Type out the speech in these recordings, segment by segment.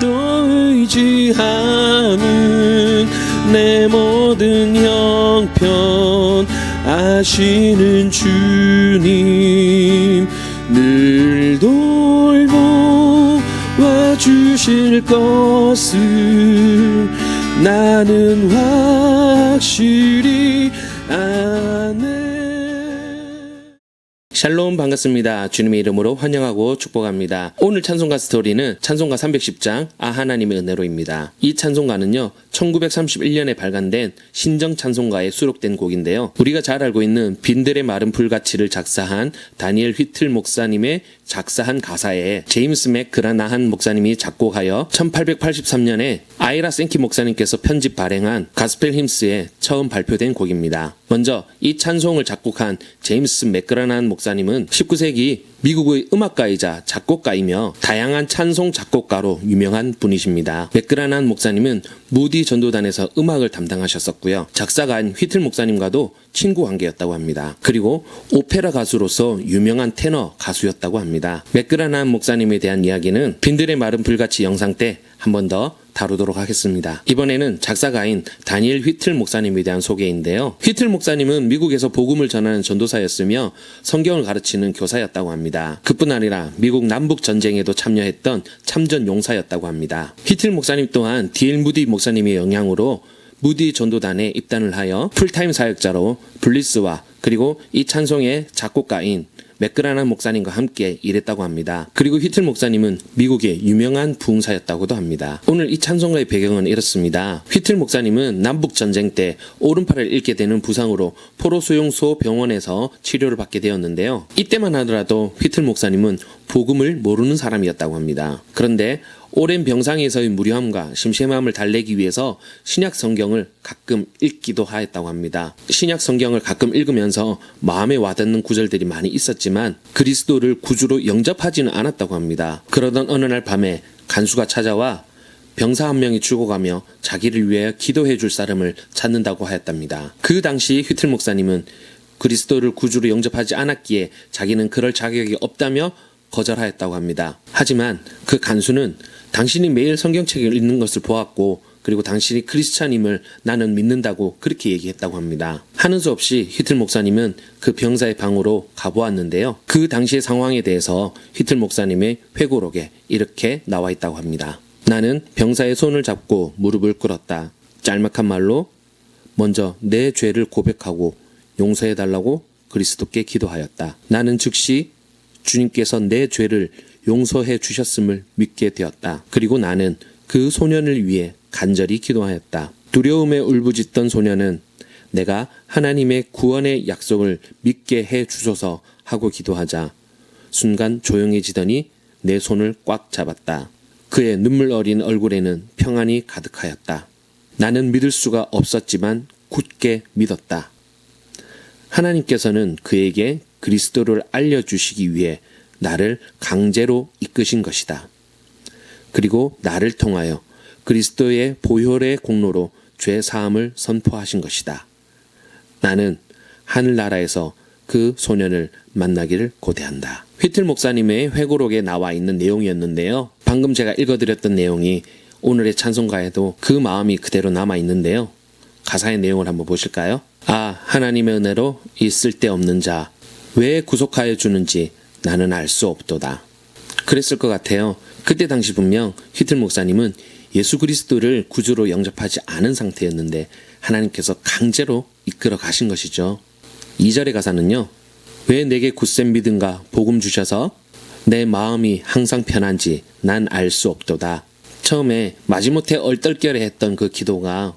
또 의지하는 내 모든 형편 아시는 주님 늘 돌보아 주실 것을 나는 확실히 아네 샬롬 반갑습니다. 주님의 이름으로 환영하고 축복합니다. 오늘 찬송가 스토리는 찬송가 310장 아 하나님의 은혜로입니다. 이 찬송가는요. 1931년에 발간된 신정 찬송가에 수록된 곡인데요. 우리가 잘 알고 있는 빈들의 마른 불가치를 작사한 다니엘 휘틀 목사님의 작사한 가사에 제임스 맥 그라나한 목사님이 작곡하여 1883년에 아이라 생키 목사님께서 편집 발행한 가스펠 힘스에 처음 발표된 곡입니다. 먼저 이 찬송을 작곡한 제임스 맥그라나한 목사님은 19세기 미국의 음악가이자 작곡가이며 다양한 찬송 작곡가로 유명한 분이십니다. 맥그라난 목사님은 무디 전도단에서 음악을 담당하셨었고요. 작사가인 휘틀 목사님과도 친구 관계였다고 합니다. 그리고 오페라 가수로서 유명한 테너 가수였다고 합니다. 맥그라난 목사님에 대한 이야기는 빈들의 마른 불같이 영상 때 한 번 더 다루도록 하겠습니다. 이번에는 작사가인 다니엘 휘틀 목사님에 대한 소개인데요. 휘틀 목사님은 미국에서 복음을 전하는 전도사였으며 성경을 가르치는 교사였다고 합니다. 그뿐 아니라 미국 남북 전쟁에도 참여했던 참전 용사였다고 합니다. 휘틀 목사님 또한 디엘 무디 목사님의 영향으로 무디 전도단에 입단을 하여 풀타임 사역자로 블리스와 그리고 이 찬송의 작곡가인 맥그라난 목사님과 함께 일했다고 합니다. 그리고 휘틀 목사님은 미국의 유명한 부흥사였다고도 합니다. 오늘 이 찬송가의 배경은 이렇습니다. 휘틀 목사님은 남북 전쟁 때 오른팔을 잃게 되는 부상으로 포로 수용소 병원에서 치료를 받게 되었는데요. 이때만 하더라도 휘틀 목사님은 복음을 모르는 사람이었다고 합니다. 그런데 오랜 병상에서의 무료함과 심심함을 달래기 위해서 신약 성경을 가끔 읽기도 하였다고 합니다. 신약 성경을 가끔 읽으면서 마음에 와닿는 구절들이 많이 있었지만 그리스도를 구주로 영접하지는 않았다고 합니다. 그러던 어느 날 밤에 간수가 찾아와 병사 한 명이 죽어가며 자기를 위하여 기도해 줄 사람을 찾는다고 하였답니다. 그 당시 휘틀 목사님은 그리스도를 구주로 영접하지 않았기에 자기는 그럴 자격이 없다며 거절하였다고 합니다. 하지만 그 간수는 당신이 매일 성경책을 읽는 것을 보았고 그리고 당신이 크리스찬임을 나는 믿는다고 그렇게 얘기했다고 합니다. 하는 수 없이 히틀 목사님은 그 병사의 방으로 가보았는데요. 그 당시의 상황에 대해서 히틀 목사님의 회고록에 이렇게 나와 있다고 합니다. 나는 병사의 손을 잡고 무릎을 꿇었다. 짤막한 말로 먼저 내 죄를 고백하고 용서해 달라고 그리스도께 기도하였다. 나는 즉시 주님께서 내 죄를 용서해 주셨음을 믿게 되었다. 그리고 나는 그 소년을 위해 간절히 기도하였다. 두려움에 울부짖던 소년은 내가 하나님의 구원의 약속을 믿게 해 주소서 하고 기도하자 순간 조용해지더니 내 손을 꽉 잡았다. 그의 눈물 어린 얼굴에는 평안이 가득하였다. 나는 믿을 수가 없었지만 굳게 믿었다. 하나님께서는 그에게 그리스도를 알려주시기 위해 나를 강제로 이끄신 것이다. 그리고 나를 통하여 그리스도의 보혈의 공로로 죄 사함을 선포하신 것이다. 나는 하늘나라에서 그 소년을 만나기를 고대한다. 휘틀 목사님의 회고록에 나와 있는 내용이었는데요. 방금 제가 읽어드렸던 내용이 오늘의 찬송가에도 그 마음이 그대로 남아 있는데요. 가사의 내용을 한번 보실까요? 아, 하나님의 은혜로 있을 데 없는 자, 왜 구속하여 주는지 나는 알 수 없도다. 그랬을 것 같아요. 그때 당시 분명 휘틀 목사님은 예수 그리스도를 구주로 영접하지 않은 상태였는데 하나님께서 강제로 이끌어 가신 것이죠. 2절의 가사는요. 왜 내게 굳센 믿음과 복음 주셔서 내 마음이 항상 편한지 난 알 수 없도다. 처음에 마지못해 얼떨결에 했던 그 기도가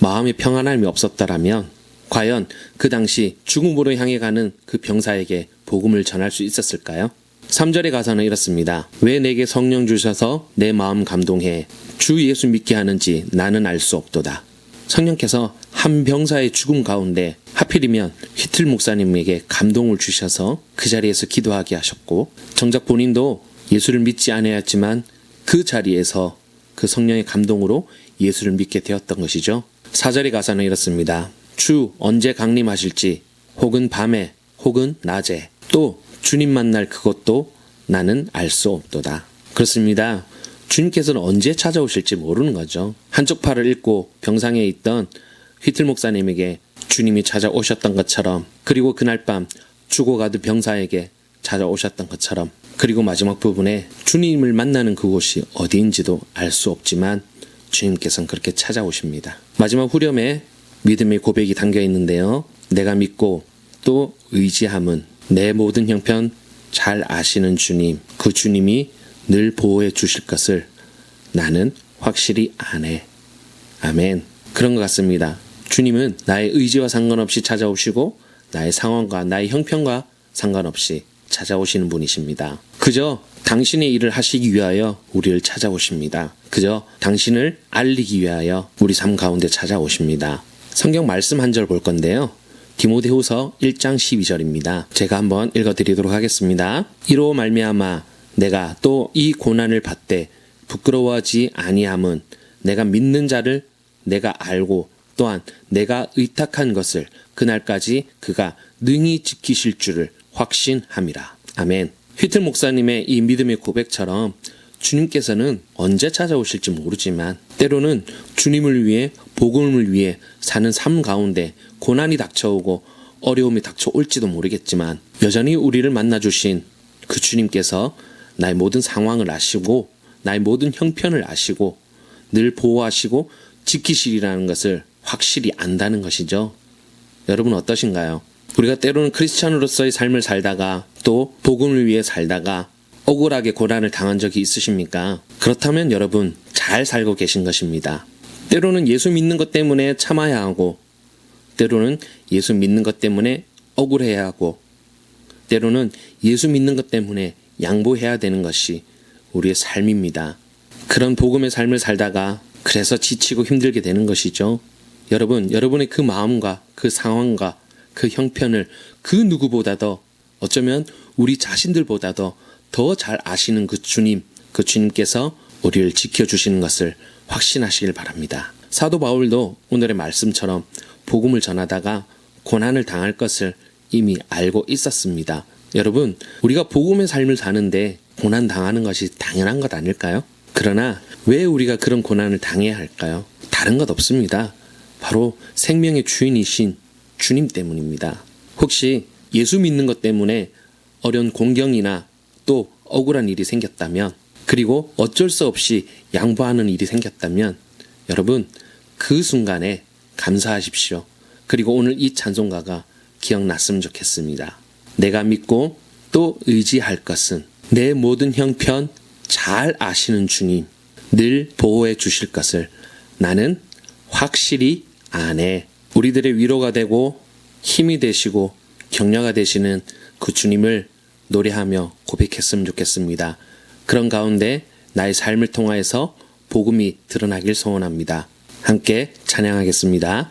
마음의 평안함이 없었다라면 과연 그 당시 죽음으로 향해 가는 그 병사에게 복음을 전할 수 있었을까요? 3절의 가사는 이렇습니다. 왜 내게 성령 주셔서 내 마음 감동해 주 예수 믿게 하는지 나는 알 수 없도다. 성령께서 한 병사의 죽음 가운데 하필이면 히틀 목사님에게 감동을 주셔서 그 자리에서 기도하게 하셨고 정작 본인도 예수를 믿지 않아야지만 그 자리에서 그 성령의 감동으로 예수를 믿게 되었던 것이죠. 4절의 가사는 이렇습니다. 주 언제 강림하실지 혹은 밤에 혹은 낮에 또 주님 만날 그것도 나는 알 수 없도다. 그렇습니다. 주님께서는 언제 찾아오실지 모르는 거죠. 한쪽 팔을 잃고 병상에 있던 휘틀 목사님에게 주님이 찾아오셨던 것처럼 그리고 그날 밤 죽어가던 병사에게 찾아오셨던 것처럼 그리고 마지막 부분에 주님을 만나는 그곳이 어디인지도 알 수 없지만 주님께서는 그렇게 찾아오십니다. 마지막 후렴에 믿음의 고백이 담겨 있는데요. 내가 믿고 또 의지함은 내 모든 형편 잘 아시는 주님, 그 주님이 늘 보호해 주실 것을 나는 확실히 아네. 아멘. 그런 것 같습니다. 주님은 나의 의지와 상관없이 찾아오시고 나의 상황과 나의 형편과 상관없이 찾아오시는 분이십니다. 그저 당신의 일을 하시기 위하여 우리를 찾아오십니다. 그저 당신을 알리기 위하여 우리 삶 가운데 찾아오십니다. 성경 말씀 한 절 볼 건데요. 디모데후서 1장 12절입니다. 제가 한번 읽어 드리도록 하겠습니다. 이로 말미암아 내가 또 이 고난을 받되 부끄러워하지 아니함은 내가 믿는 자를 내가 알고 또한 내가 의탁한 것을 그날까지 그가 능히 지키실 줄을 확신함이라. 아멘. 휘틀 목사님의 이 믿음의 고백처럼 주님께서는 언제 찾아오실지 모르지만 때로는 주님을 위해 복음을 위해 사는 삶 가운데 고난이 닥쳐오고 어려움이 닥쳐올지도 모르겠지만 여전히 우리를 만나 주신 그 주님께서 나의 모든 상황을 아시고 나의 모든 형편을 아시고 늘 보호하시고 지키시리라는 것을 확실히 안다는 것이죠. 여러분 어떠신가요? 우리가 때로는 크리스찬으로서의 삶을 살다가 또 복음을 위해 살다가 억울하게 고난을 당한 적이 있으십니까? 그렇다면 여러분 잘 살고 계신 것입니다. 때로는 예수 믿는 것 때문에 참아야 하고 때로는 예수 믿는 것 때문에 억울해야 하고 때로는 예수 믿는 것 때문에 양보해야 되는 것이 우리의 삶입니다. 그런 복음의 삶을 살다가 그래서 지치고 힘들게 되는 것이죠. 여러분, 여러분의 그 마음과 그 상황과 그 형편을 그 누구보다도 어쩌면 우리 자신들보다도 더 잘 아시는 그 주님, 그 주님께서 우리를 지켜주시는 것을 확신하시길 바랍니다. 사도 바울도 오늘의 말씀처럼 복음을 전하다가 고난을 당할 것을 이미 알고 있었습니다. 여러분, 우리가 복음의 삶을 사는데 고난 당하는 것이 당연한 것 아닐까요? 그러나 왜 우리가 그런 고난을 당해야 할까요? 다른 것 없습니다. 바로 생명의 주인이신 주님 때문입니다. 혹시 예수 믿는 것 때문에 어려운 공경이나 또 억울한 일이 생겼다면 그리고 어쩔 수 없이 양보하는 일이 생겼다면 여러분 그 순간에 감사하십시오. 그리고 오늘 이 찬송가가 기억났으면 좋겠습니다. 내가 믿고 또 의지할 것은 내 모든 형편 잘 아시는 주님 늘 보호해 주실 것을 나는 확실히 아네. 우리들의 위로가 되고 힘이 되시고 격려가 되시는 그 주님을 노래하며 고백했으면 좋겠습니다. 그런 가운데 나의 삶을 통하여서 복음이 드러나길 소원합니다. 함께 찬양하겠습니다.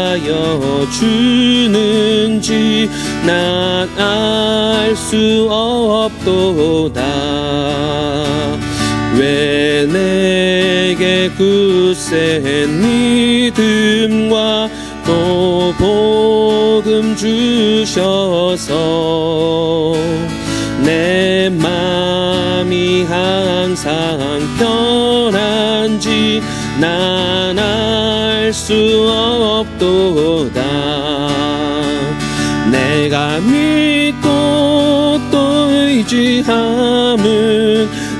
하여 주는지 난 알 수 없도다. 왜 내게 굳센 믿음과 또 복음 주셔서 내 맘이 항상 편한지 난 알 수 없도다. 내가 믿고 또 의지함은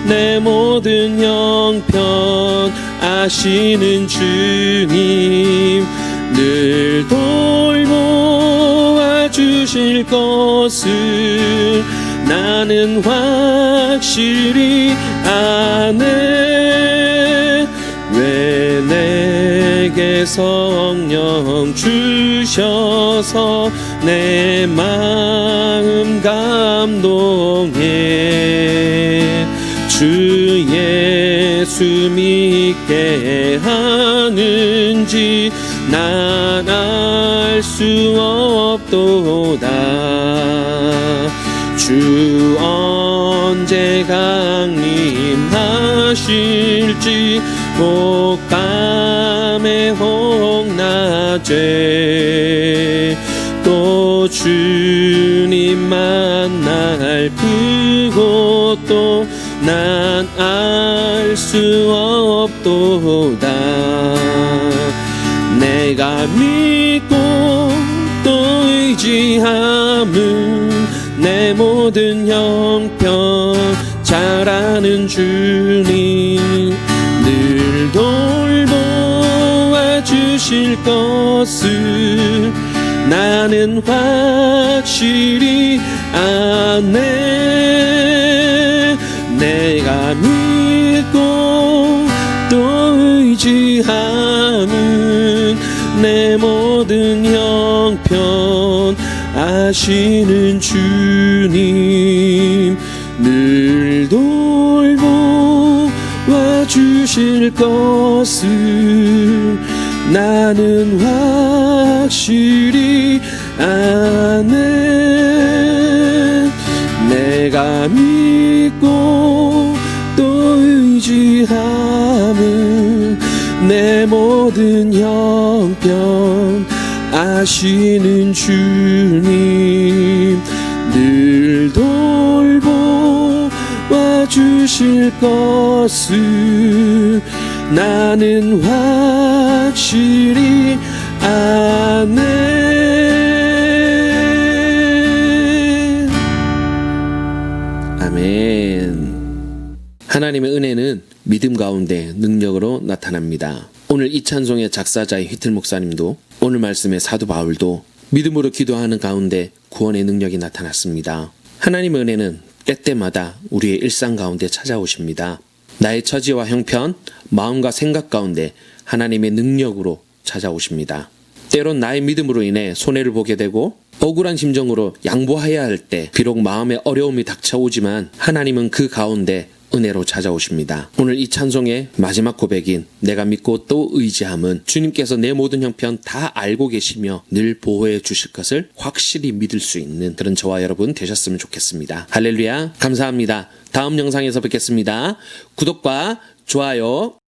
내 모든 형편 아시는 주님 늘 돌보아 주실 것을 나는 확실히 아네 왜 내게 성령 주셔서 내 마음 감동해. 주 예수 있게 하는지 난 알 수 없도다. 주 언제 강림하실지 목감의 홍낮에 또 주님 만날 그곳도 난 알 수 없도다. 내가 믿고 또 의지함은 내 모든 형편 잘 아는 주님 주실 것을 나는 확실히 아네. 내가 믿고 또 의지함은 내 모든 형편 아시는 주님 늘 돌보아 주실 것을 나는 확실히 아네 내가 믿고 또 의지함은 내 모든 형편 아시는 주님 늘 돌보아 주실 것을 나는 확실히 아네 아멘. 하나님의 은혜는 믿음 가운데 능력으로 나타납니다. 오늘 이 찬송의 작사자의 휘틀 목사님도 오늘 말씀의 사도 바울도 믿음으로 기도하는 가운데 구원의 능력이 나타났습니다. 하나님의 은혜는 때때마다 우리의 일상 가운데 찾아오십니다. 나의 처지와 형편, 마음과 생각 가운데 하나님의 능력으로 찾아오십니다. 때론 나의 믿음으로 인해 손해를 보게 되고 억울한 심정으로 양보해야 할 때 비록 마음에 어려움이 닥쳐오지만 하나님은 그 가운데 은혜로 찾아오십니다. 오늘 이 찬송의 마지막 고백인 내가 믿고 또 의지함은 주님께서 내 모든 형편 다 알고 계시며 늘 보호해 주실 것을 확실히 믿을 수 있는 그런 저와 여러분 되셨으면 좋겠습니다. 할렐루야 감사합니다. 다음 영상에서 뵙겠습니다. 구독과 좋아요